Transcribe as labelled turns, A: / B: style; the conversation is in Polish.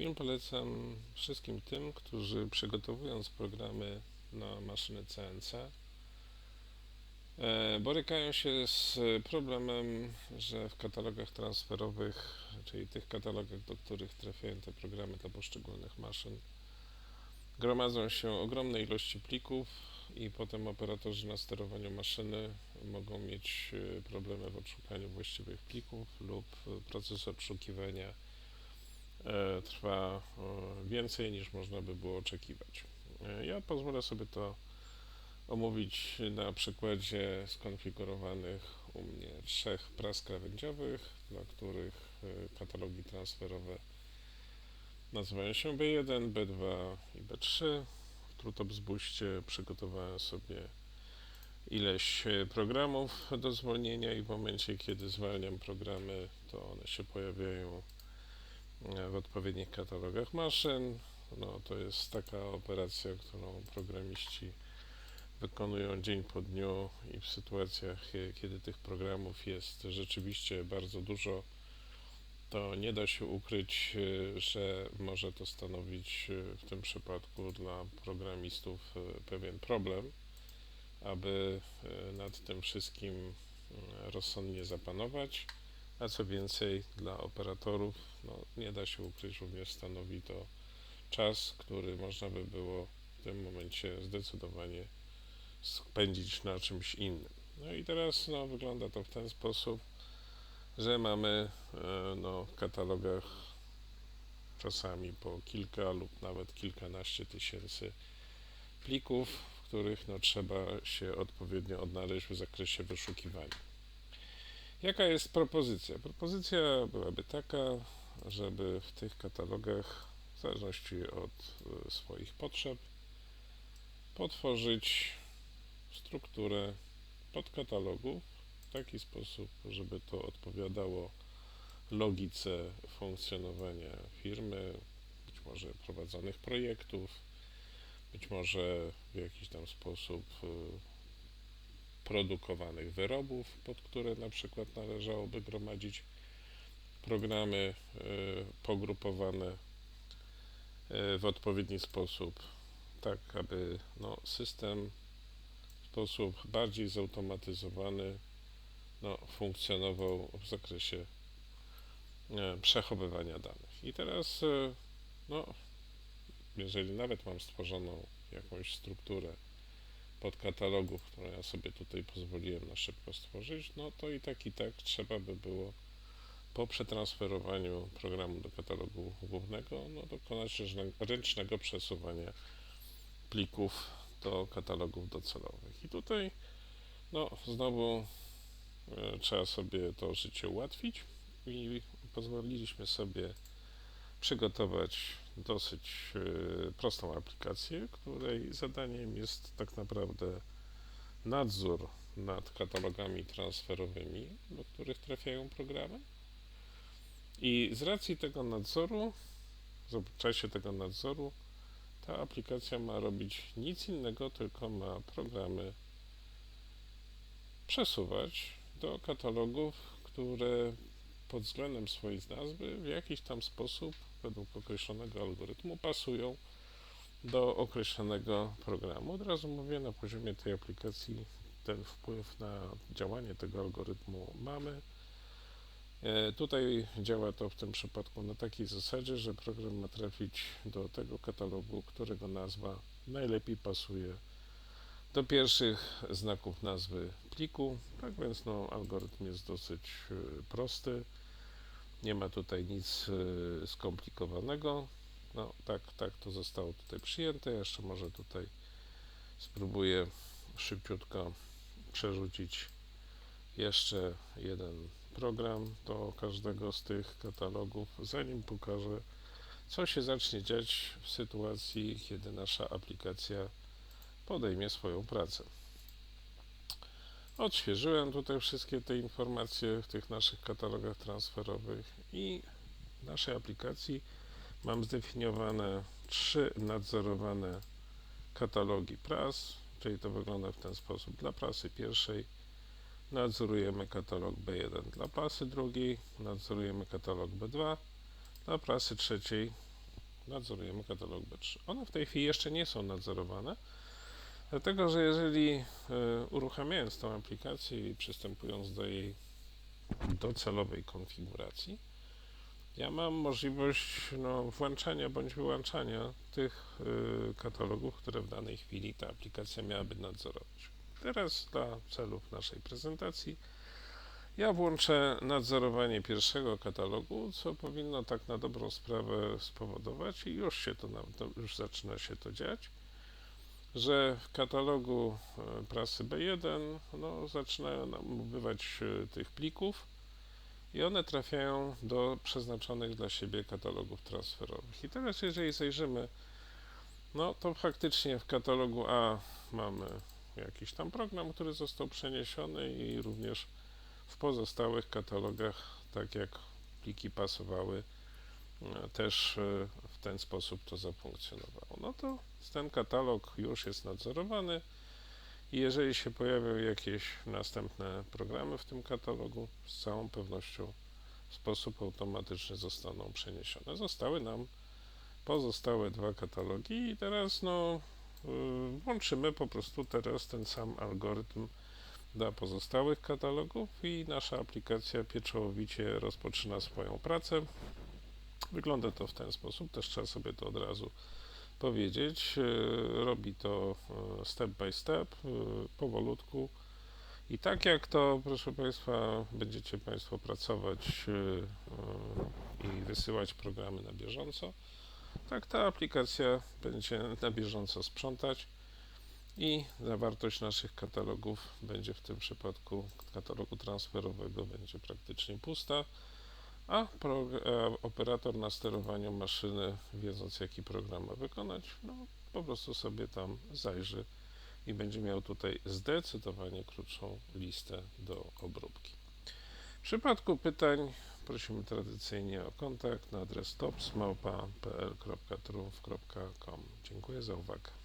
A: Film polecam wszystkim tym, którzy przygotowując programy na maszyny CNC, e, borykają się z problemem, że w katalogach transferowych, czyli tych katalogach, do których trafiają te programy dla poszczególnych maszyn, gromadzą się ogromne ilości plików i potem operatorzy na sterowaniu maszyny mogą mieć e, problemy w odszukaniu właściwych plików lub proces odszukiwania trwa e, więcej niż można by było oczekiwać. E, ja pozwolę sobie to omówić na przykładzie skonfigurowanych u mnie trzech pras krawędziowych, dla których katalogi transferowe nazywają się B1, B2 i B3. W TrueTopsBuście przygotowałem sobie ileś programów do zwolnienia i w momencie, kiedy zwalniam programy, to one się pojawiają w odpowiednich katalogach maszyn. No, to jest taka operacja, którą programiści wykonują dzień po dniu i w sytuacjach, kiedy tych programów jest rzeczywiście bardzo dużo, to nie da się ukryć, że może to stanowić w tym przypadku dla programistów pewien problem, aby nad tym wszystkim rozsądnie zapanować. A co więcej, dla operatorów no, nie da się ukryć, również stanowi to czas, który można by było w tym momencie zdecydowanie spędzić na czymś innym. No i teraz no, wygląda to w ten sposób, że mamy e, no, w katalogach czasami po kilka lub nawet kilkanaście tysięcy plików, w których no, trzeba się odpowiednio odnaleźć w zakresie wyszukiwania. Jaka jest propozycja? Propozycja byłaby taka, żeby w tych katalogach, w zależności od e, swoich potrzeb, potworzyć strukturę podkatalogów w taki sposób, żeby to odpowiadało logice funkcjonowania firmy, być może prowadzonych projektów, być może w jakiś tam sposób e, produkowanych wyrobów, pod które na przykład należałoby gromadzić programy e, pogrupowane e, w odpowiedni sposób, tak aby no, system w sposób bardziej zautomatyzowany no, funkcjonował w zakresie e, przechowywania danych. I teraz, no, jeżeli nawet mam stworzoną jakąś strukturę podkatalogów, które ja sobie tutaj pozwoliłem na szybko stworzyć, no to i tak i tak trzeba by było po przetransferowaniu programu do katalogu głównego no, dokonać ręcznego przesuwania plików do katalogów docelowych. I tutaj no, znowu e, trzeba sobie to życie ułatwić i pozwoliliśmy sobie przygotować dosyć e, prostą aplikację, której zadaniem jest tak naprawdę nadzór nad katalogami transferowymi, do których trafiają programy. I z racji tego nadzoru, w czasie tego nadzoru, ta aplikacja ma robić nic innego, tylko ma programy przesuwać do katalogów, które pod względem swojej nazwy w jakiś tam sposób według określonego algorytmu pasują do określonego programu. Od razu mówię, na poziomie tej aplikacji ten wpływ na działanie tego algorytmu mamy. E, tutaj działa to w tym przypadku na takiej zasadzie, że program ma trafić do tego katalogu, którego nazwa najlepiej pasuje do pierwszych znaków nazwy pliku. Tak więc no, algorytm jest dosyć e, prosty. Nie ma tutaj nic y, skomplikowanego. No tak, tak to zostało tutaj przyjęte. Jeszcze może tutaj spróbuję szybciutko przerzucić jeszcze jeden program do każdego z tych katalogów, zanim pokażę, co się zacznie dziać w sytuacji, kiedy nasza aplikacja podejmie swoją pracę. Odświeżyłem tutaj wszystkie te informacje w tych naszych katalogach transferowych i w naszej aplikacji mam zdefiniowane trzy nadzorowane katalogi pras, czyli to wygląda w ten sposób. Dla prasy pierwszej nadzorujemy katalog B1 dla prasy drugiej, nadzorujemy katalog B2, dla prasy trzeciej nadzorujemy katalog B3. One w tej chwili jeszcze nie są nadzorowane, dlatego że jeżeli e, uruchamiając tą aplikację i przystępując do jej docelowej konfiguracji, ja mam możliwość no, włączania bądź wyłączania tych y, katalogów, które w danej chwili ta aplikacja miałaby nadzorować. Teraz dla celów naszej prezentacji ja włączę nadzorowanie pierwszego katalogu, co powinno tak na dobrą sprawę spowodować i już się to już zaczyna się to dziać, że w katalogu e, prasy B1 no, zaczynają nam ubywać e, tych plików i one trafiają do przeznaczonych dla siebie katalogów transferowych. I teraz jeżeli zajrzymy, no to faktycznie w katalogu A mamy jakiś tam program, który został przeniesiony i również w pozostałych katalogach, tak jak pliki pasowały, też e, w ten sposób to zafunkcjonowało. No to ten katalog już jest nadzorowany i jeżeli się pojawią jakieś następne programy w tym katalogu, z całą pewnością w sposób automatyczny zostaną przeniesione. Zostały nam pozostałe dwa katalogi i teraz no y, włączymy po prostu teraz ten sam algorytm dla pozostałych katalogów i nasza aplikacja pieczołowicie rozpoczyna swoją pracę. Wygląda to w ten sposób, też trzeba sobie to od razu powiedzieć. E, robi to e, step by step, e, powolutku. I tak jak to, proszę Państwa, będziecie Państwo pracować i wysyłać programy na bieżąco, tak ta aplikacja będzie na bieżąco sprzątać i zawartość naszych katalogów będzie w tym przypadku katalogu transferowego będzie praktycznie pusta a, operator na sterowaniu maszyny, wiedząc jaki program ma wykonać, no, po prostu sobie tam zajrzy i będzie miał tutaj zdecydowanie krótszą listę do obróbki. W przypadku pytań prosimy tradycyjnie o kontakt na adres topsmałpa.pl.trumf.com. Dziękuję za uwagę.